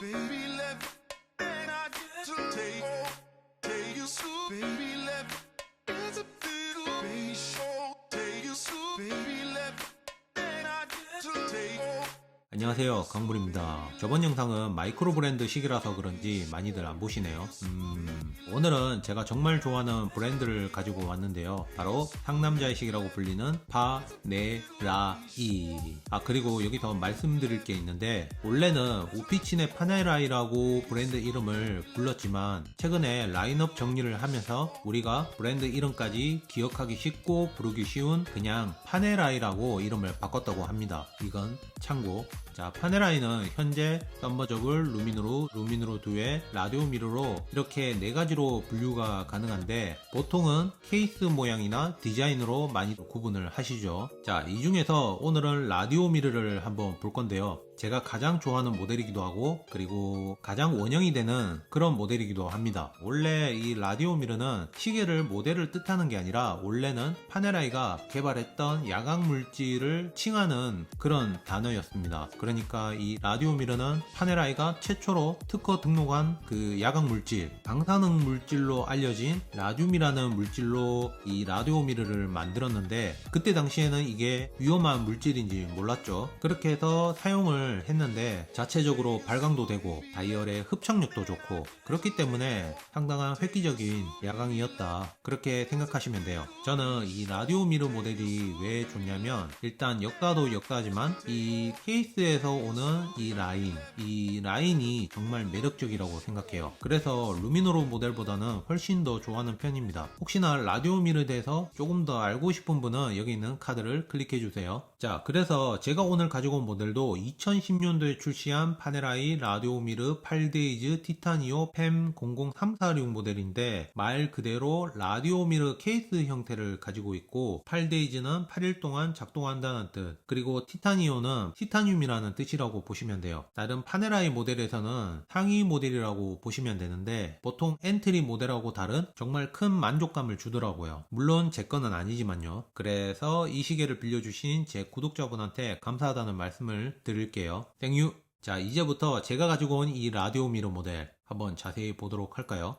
baby, 안녕하세요. 강불입니다. 저번 영상은 마이크로 브랜드 식이라서 그런지 많이들 안 보시네요. 음, 오늘은 제가 정말 좋아하는 브랜드를 가지고 왔는데요. 바로 상남자의 식이라고 불리는 파네라이. 아 그리고 여기서 말씀드릴 게 있는데 원래는 우피친의 파네라이라고 브랜드 이름을 불렀지만 최근에 라인업 정리를 하면서 우리가 브랜드 이름까지 기억하기 쉽고 부르기 쉬운 그냥 파네라이라고 이름을 바꿨다고 합니다. 이건 참고 자, 파네라인은 현재 썸버저블, 루미누로, 루미누로 2에 라디오 미러로 이렇게 네 가지로 분류가 가능한데 보통은 케이스 모양이나 디자인으로 많이 구분을 하시죠. 자, 이 중에서 오늘은 라디오 미러를 한번 볼 건데요. 제가 가장 좋아하는 모델이기도 하고 그리고 가장 원형이 되는 그런 모델이기도 합니다. 원래 이 라디오 미러는 시계를 모델을 뜻하는 게 아니라 원래는 파네라이가 개발했던 야광 물질을 칭하는 그런 단어였습니다. 그러니까 이 라디오 미러는 파네라이가 최초로 특허 등록한 그 야광 물질, 방사능 물질로 알려진 라듐이라는 물질로 이 라디오 미러를 만들었는데 그때 당시에는 이게 위험한 물질인지 몰랐죠. 그렇게 해서 사용을 했는데 자체적으로 발광도 되고 다이얼의 흡착력도 좋고 그렇기 때문에 상당한 획기적인 야광이었다. 그렇게 생각하시면 돼요. 저는 이 라디오 미러 모델이 왜 좋냐면 일단 역사도 역사지만 이 케이스에서 오는 이 라인, 이 라인이 정말 매력적이라고 생각해요. 그래서 루미노로 모델보다는 훨씬 더 좋아하는 편입니다. 혹시나 라디오 미러에 대해서 조금 더 알고 싶은 분은 여기 있는 카드를 클릭해 주세요. 자, 그래서 제가 오늘 가지고 온 모델도 2010 년도에 출시한 파네라이 라디오 미르 8데이즈 티타니오 팸 00346 모델인데 말 그대로 라디오 미르 케이스 형태를 가지고 있고 8데이즈는 8일 동안 작동한다는 뜻 그리고 티타니오는 티타늄이라는 뜻이라고 보시면 돼요. 다른 파네라이 모델에서는 상위 모델이라고 보시면 되는데 보통 엔트리 모델하고 다른 정말 큰 만족감을 주더라고요. 물론 제 거는 아니지만요. 그래서 이 시계를 빌려주신 제 구독자분한테 감사하다는 말씀을 드릴게요. 땡유! 자, 이제부터 제가 가지고 온 이 라디오 미러 모델 한번 자세히 보도록 할까요?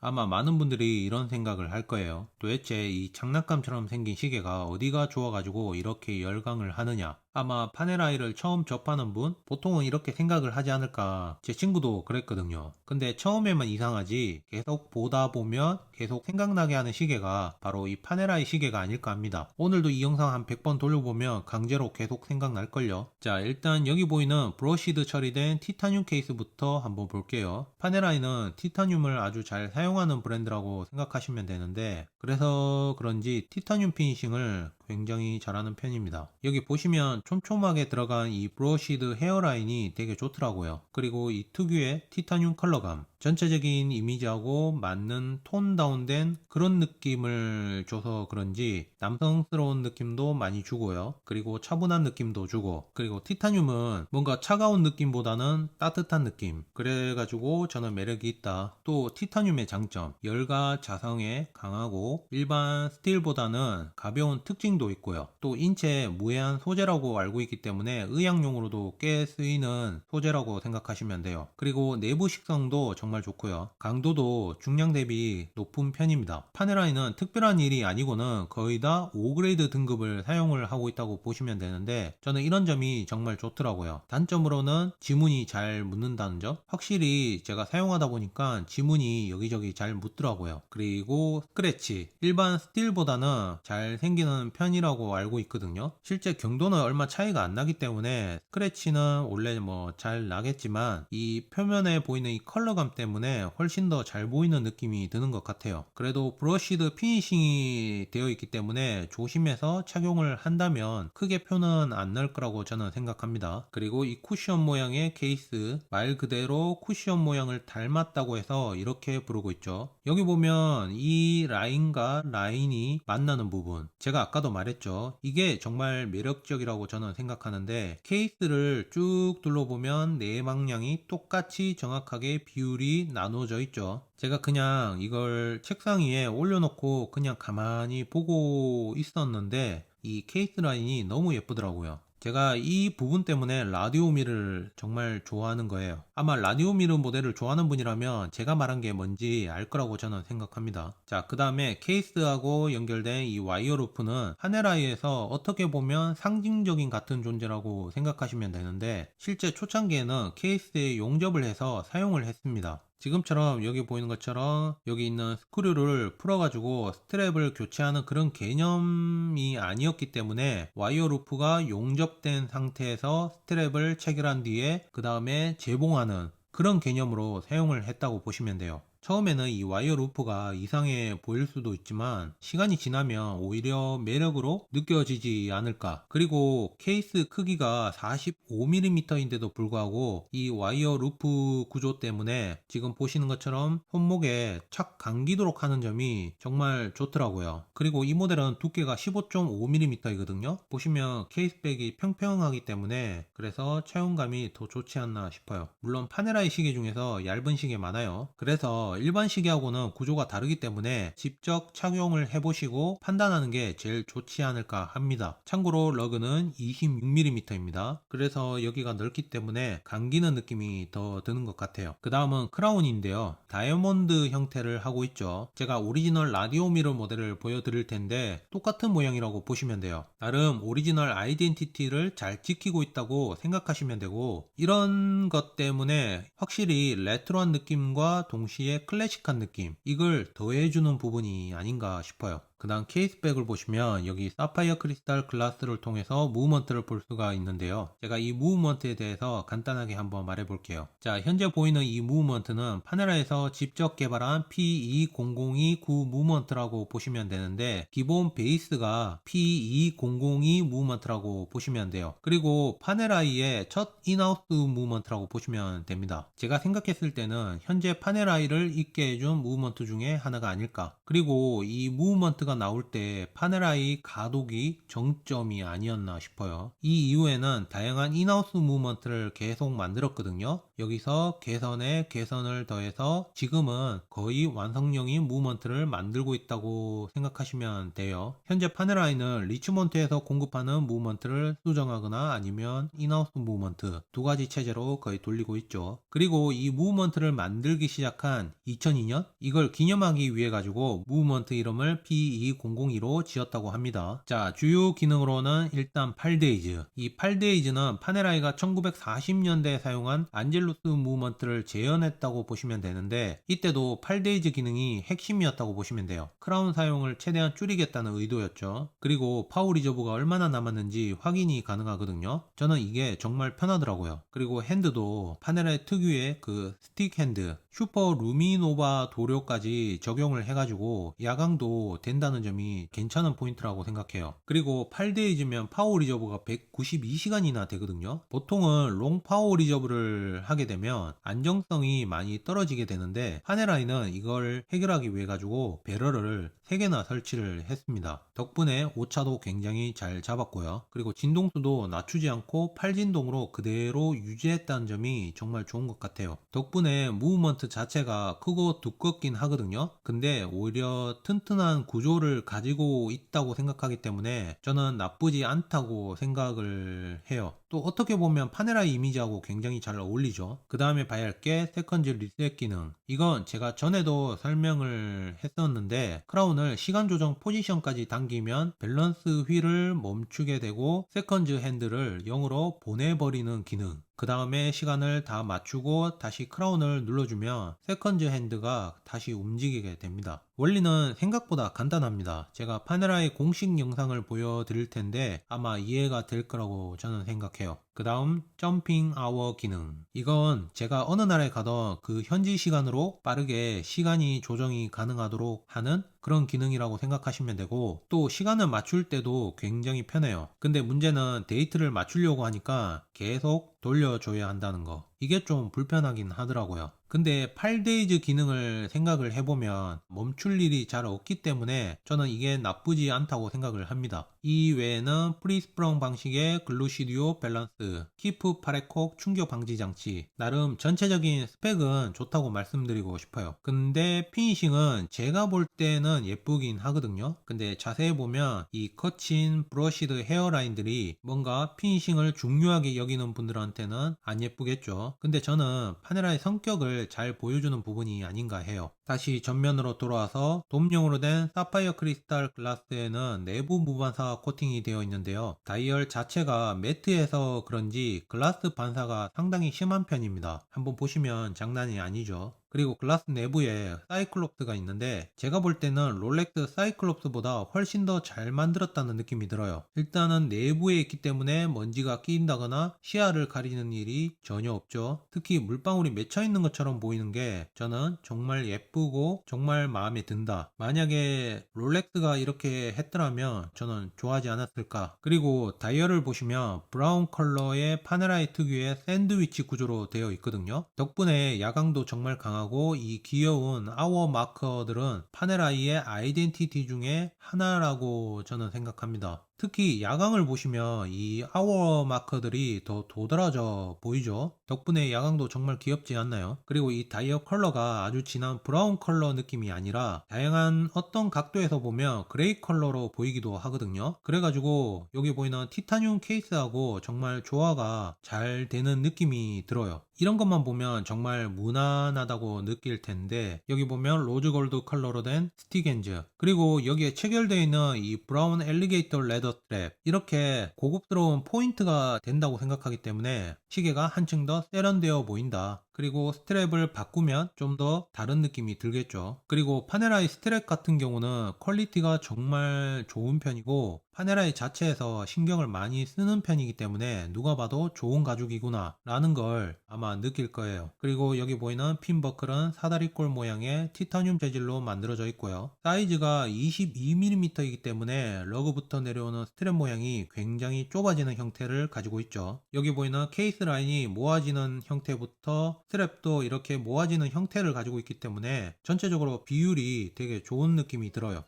아마 많은 분들이 이런 생각을 할 거예요. 도대체 이 장난감처럼 생긴 시계가 어디가 좋아가지고 이렇게 열광을 하느냐? 아마 파네라이를 처음 접하는 분 보통은 이렇게 생각을 하지 않을까. 제 친구도 그랬거든요. 근데 처음에만 이상하지 계속 보다 보면 계속 생각나게 하는 시계가 바로 이 파네라이 시계가 아닐까 합니다. 오늘도 이 영상 한 100번 돌려보면 강제로 계속 생각날걸요. 자 일단 여기 보이는 브러시드 처리된 티타늄 케이스부터 한번 볼게요. 파네라이는 티타늄을 아주 잘 사용하는 브랜드라고 생각하시면 되는데 그래서 그런지 티타늄 피니싱을 굉장히 잘하는 편입니다. 여기 보시면 촘촘하게 들어간 이 브러시드 헤어라인이 되게 좋더라고요. 그리고 이 특유의 티타늄 컬러감, 전체적인 이미지하고 맞는 톤 다운된 그런 느낌을 줘서 그런지 남성스러운 느낌도 많이 주고요. 그리고 차분한 느낌도 주고 그리고 티타늄은 뭔가 차가운 느낌보다는 따뜻한 느낌 그래가지고 저는 매력이 있다. 또 티타늄의 장점 열과 자성에 강하고 일반 스틸보다는 가벼운 특징도 있고요. 또 인체에 무해한 소재라고 알고 있기 때문에 의약용으로도 꽤 쓰이는 소재라고 생각하시면 돼요. 그리고 내부 식성도 정말 정말 좋고요. 강도도 중량 대비 높은 편입니다. 파네라인은 특별한 일이 아니고는 거의 다 5그레이드 등급을 사용을 하고 있다고 보시면 되는데 저는 이런 점이 정말 좋더라고요. 단점으로는 지문이 잘 묻는다는 점. 확실히 제가 사용하다 보니까 지문이 여기저기 잘 묻더라고요. 그리고 스크래치. 일반 스틸보다는 잘 생기는 편이라고 알고 있거든요. 실제 경도는 얼마 차이가 안 나기 때문에 스크래치는 원래 뭐 잘 나겠지만 이 표면에 보이는 이 컬러감 때문에 때문에 훨씬 더 잘 보이는 느낌이 드는 것 같아요. 그래도 브러쉬드 피니싱이 되어 있기 때문에 조심해서 착용을 한다면 크게 표는 안 날 거라고 저는 생각합니다. 그리고 이 쿠션 모양의 케이스 말 그대로 쿠션 모양을 닮았다고 해서 이렇게 부르고 있죠. 여기 보면 이 라인과 라인이 만나는 부분 제가 아까도 말했죠. 이게 정말 매력적이라고 저는 생각하는데 케이스를 쭉 둘러보면 네 방향이 똑같이 정확하게 비율이 나눠져 있죠. 제가 그냥 이걸 책상 위에 올려놓고 그냥 가만히 보고 있었는데 이 케이스 라인이 너무 예쁘더라고요. 제가 이 부분 때문에 라디오미를 정말 좋아하는 거예요. 아마 라디오미르 모델을 좋아하는 분이라면 제가 말한 게 뭔지 알 거라고 저는 생각합니다. 자, 그 다음에 케이스하고 연결된 이 와이어 루프는 하네라이에서 어떻게 보면 상징적인 같은 존재라고 생각하시면 되는데 실제 초창기에는 케이스에 용접을 해서 사용을 했습니다. 지금처럼 여기 보이는 것처럼 여기 있는 스크류를 풀어가지고 스트랩을 교체하는 그런 개념이 아니었기 때문에 와이어 루프가 용접된 상태에서 스트랩을 체결한 뒤에 그 다음에 재봉하는 그런 개념으로 사용을 했다고 보시면 돼요. 처음에는 이 와이어 루프가 이상해 보일 수도 있지만 시간이 지나면 오히려 매력으로 느껴지지 않을까. 그리고 케이스 크기가 45mm인데도 불구하고 이 와이어 루프 구조 때문에 지금 보시는 것처럼 손목에 착 감기도록 하는 점이 정말 좋더라고요. 그리고 이 모델은 두께가 15.5mm이거든요. 보시면 케이스백이 평평하기 때문에 그래서 차용감이 더 좋지 않나 싶어요. 물론 파네라이 시계 중에서 얇은 시계 많아요. 그래서 일반 시계하고는 구조가 다르기 때문에 직접 착용을 해보시고 판단하는 게 제일 좋지 않을까 합니다. 참고로 러그는 26mm입니다. 그래서 여기가 넓기 때문에 감기는 느낌이 더 드는 것 같아요. 그 다음은 크라운인데요. 다이아몬드 형태를 하고 있죠. 제가 오리지널 라디오 미러 모델을 보여드릴 텐데 똑같은 모양이라고 보시면 돼요. 나름 오리지널 아이덴티티를 잘 지키고 있다고 생각하시면 되고 이런 것 때문에 확실히 레트로한 느낌과 동시에 클래식한 느낌 이걸 더해주는 부분이 아닌가 싶어요. 그 다음 케이스백을 보시면 여기 사파이어 크리스탈 글라스를 통해서 무브먼트를 볼 수가 있는데요. 제가 이 무브먼트에 대해서 간단하게 한번 말해 볼게요. 자, 현재 보이는 이 무브먼트는 파네라에서 직접 개발한 P2002 무브먼트라고 보시면 되는데 기본 베이스가 P2002 무브먼트라고 보시면 돼요. 그리고 파네라이의 첫 인하우스 무브먼트라고 보시면 됩니다. 제가 생각했을 때는 현재 파네라이를 있게 해준 무브먼트 중에 하나가 아닐까. 그리고 이 무브먼트가 나올 때 파네라이 가독이 정점이 아니었나 싶어요. 이 이후에는 다양한 인하우스 무브먼트를 계속 만들었거든요. 여기서 개선에 개선을 더해서 지금은 거의 완성형인 무브먼트를 만들고 있다고 생각하시면 돼요. 현재 파네라이는 리치몬트에서 공급하는 무브먼트를 수정하거나 아니면 인하우스 무브먼트 두 가지 체제로 거의 돌리고 있죠. 그리고 이 무브먼트를 만들기 시작한 2002년 이걸 기념하기 위해 가지고 무브먼트 이름을 P2002로 지었다고 합니다. 자, 주요 기능으로는 일단 8데이즈. 이 8데이즈는 파네라이가 1940년대에 사용한 안젤 루스 무브먼트를 재현했다고 보시면 되는데 이때도 8데이즈 기능이 핵심이었다고 보시면 돼요. 크라운 사용을 최대한 줄이겠다는 의도였죠. 그리고 파워 리저브가 얼마나 남았는지 확인이 가능하거든요. 저는 이게 정말 편하더라고요. 그리고 핸드도 파네라이 특유의 그 스틱 핸드, 슈퍼 루미노바 도료까지 적용을 해가지고 야광도 된다는 점이 괜찮은 포인트라고 생각해요. 그리고 8데이즈면 파워 리저브가 192시간이나 되거든요. 보통은 롱 파워 리저브를 하게 되면 안정성이 많이 떨어지게 되는데 하네라이는 이걸 해결하기 위해 가지고 배럴을 3개나 설치를 했습니다. 덕분에 오차도 굉장히 잘 잡았고요. 그리고 진동수도 낮추지 않고 8진동으로 그대로 유지했다는 점이 정말 좋은 것 같아요. 덕분에 무브먼트 자체가 크고 두껍긴 하거든요. 근데 오히려 튼튼한 구조를 가지고 있다고 생각하기 때문에 저는 나쁘지 않다고 생각을 해요. 또 어떻게 보면 파네라이 이미지하고 굉장히 잘 어울리죠. 그 다음에 봐야 할 게 세컨즈 리셋 기능. 이건 제가 전에도 설명을 했었는데 크라운을 시간 조정 포지션까지 당기면 밸런스 휠을 멈추게 되고 세컨즈 핸들을 0으로 보내버리는 기능. 그 다음에 시간을 다 맞추고 다시 크라운을 눌러주면 세컨즈 핸드가 다시 움직이게 됩니다. 원리는 생각보다 간단합니다. 제가 파네라의 공식 영상을 보여드릴 텐데 아마 이해가 될 거라고 저는 생각해요. 그 다음 점핑 아워 기능 이건 제가 어느 나라에 가던 그 현지 시간으로 빠르게 시간이 조정이 가능하도록 하는 그런 기능이라고 생각하시면 되고 또 시간을 맞출 때도 굉장히 편해요. 근데 문제는 데이트를 맞추려고 하니까 계속 돌려줘야 한다는 거 이게 좀 불편하긴 하더라고요. 근데 8데이즈 기능을 생각을 해보면 멈출 일이 잘 없기 때문에 저는 이게 나쁘지 않다고 생각을 합니다. 이 외에는 프리스프렁 방식의 글루시디오 밸런스, 키프 파레콕 충격 방지 장치, 나름 전체적인 스펙은 좋다고 말씀드리고 싶어요. 근데 피니싱은 제가 볼 때는 예쁘긴 하거든요. 근데 자세히 보면 이 거친 브러시드 헤어라인들이 뭔가 피니싱을 중요하게 여기는 분들한테는 안 예쁘겠죠. 근데 저는 파네라의 성격을 잘 보여주는 부분이 아닌가 해요. 다시 전면으로 돌아와서 돔용으로 된 사파이어 크리스탈 글라스에는 내부 무반사 코팅이 되어 있는데요. 다이얼 자체가 매트해서 그런지 글라스 반사가 상당히 심한 편입니다. 한번 보시면 장난이 아니죠. 그리고 글라스 내부에 사이클롭스가 있는데 제가 볼 때는 롤렉스 사이클롭스보다 훨씬 더 잘 만들었다는 느낌이 들어요. 일단은 내부에 있기 때문에 먼지가 끼인다거나 시야를 가리는 일이 전혀 없죠. 특히 물방울이 맺혀 있는 것처럼 보이는 게 저는 정말 예쁘고 정말 마음에 든다. 만약에 롤렉스가 이렇게 했더라면 저는 좋아하지 않았을까. 그리고 다이얼을 보시면 브라운 컬러의 파네라이 특유의 샌드위치 구조로 되어 있거든요. 덕분에 야광도 정말 강하고 하고 이 귀여운 아워 마커들은 파네라이의 아이덴티티 중에 하나라고 저는 생각합니다. 특히 야광을 보시면 이 아워 마커들이 더 도드라져 보이죠? 덕분에 야광도 정말 귀엽지 않나요? 그리고 이 다이어 컬러가 아주 진한 브라운 컬러 느낌이 아니라 다양한 어떤 각도에서 보면 그레이 컬러로 보이기도 하거든요. 그래가지고 여기 보이는 티타늄 케이스하고 정말 조화가 잘 되는 느낌이 들어요. 이런 것만 보면 정말 무난하다고 느낄 텐데 여기 보면 로즈 골드 컬러로 된 스티겐즈 그리고 여기에 체결되어 있는 이 브라운 엘리게이터 레더 스트랩 이렇게 고급스러운 포인트가 된다고 생각하기 때문에 시계가 한층 더 세련되어 보인다. 그리고 스트랩을 바꾸면 좀 더 다른 느낌이 들겠죠. 그리고 파네라이 스트랩 같은 경우는 퀄리티가 정말 좋은 편이고 파네라이 자체에서 신경을 많이 쓰는 편이기 때문에 누가 봐도 좋은 가죽이구나 라는 걸 아마 느낄 거예요. 그리고 여기 보이는 핀 버클은 사다리꼴 모양의 티타늄 재질로 만들어져 있고요. 사이즈가 22mm이기 때문에 러그부터 내려오는 스트랩 모양이 굉장히 좁아지는 형태를 가지고 있죠. 여기 보이는 케이스 라인이 모아지는 형태부터 스트랩도 이렇게 모아지는 형태를 가지고 있기 때문에 전체적으로 비율이 되게 좋은 느낌이 들어요.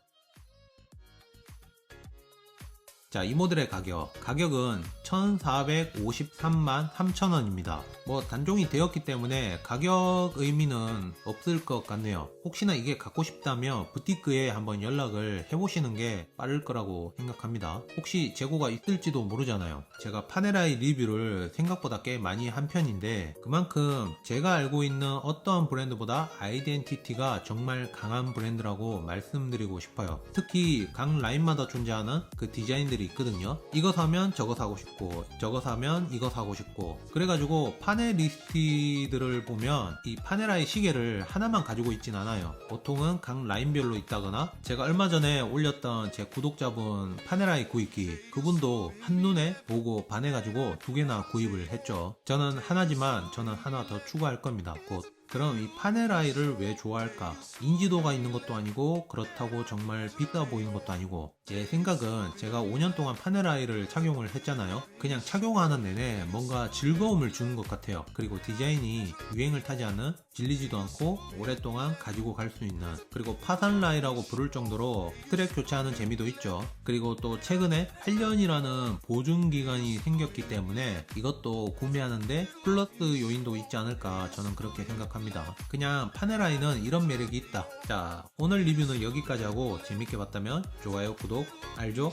자, 이 모델의 가격. 가격은 1453만 3천원입니다. 뭐 단종이 되었기 때문에 가격 의미는 없을 것 같네요. 혹시나 이게 갖고 싶다면 부티크에 한번 연락을 해보시는 게 빠를 거라고 생각합니다. 혹시 재고가 있을지도 모르잖아요. 제가 파네라이 리뷰를 생각보다 꽤 많이 한 편인데 그만큼 제가 알고 있는 어떠한 브랜드보다 아이덴티티가 정말 강한 브랜드라고 말씀드리고 싶어요. 특히 각 라인마다 존재하는 그 디자인들이 있거든요. 이거 사면 저거 사고 싶고 저거 사면 이거 사고 싶고 그래가지고 파네리스트들을 보면 이 파네라의 시계를 하나만 가지고 있진 않아요. 보통은 각 라인별로 있다거나 제가 얼마 전에 올렸던 제 구독자분 파네라의 구입기 그분도 한눈에 보고 반해가지고 두 개나 구입을 했죠. 저는 하나지만 저는 하나 더 추가할 겁니다. 곧. 그럼 이 파네라이를 왜 좋아할까? 인지도가 있는 것도 아니고 그렇다고 정말 비싸 보이는 것도 아니고 제 생각은 제가 5년 동안 파네라이를 착용을 했잖아요. 그냥 착용하는 내내 뭔가 즐거움을 주는 것 같아요. 그리고 디자인이 유행을 타지 않은 질리지도 않고 오랫동안 가지고 갈 수 있는 그리고 파산라이라고 부를 정도로 트랙 교체하는 재미도 있죠. 그리고 또 최근에 8년이라는 보증 기간이 생겼기 때문에 이것도 구매하는데 플러스 요인도 있지 않을까 저는 그렇게 생각합니다. 그냥 파네라이는 이런 매력이 있다. 자, 오늘 리뷰는 여기까지 하고 재밌게 봤다면 좋아요, 구독, 알죠?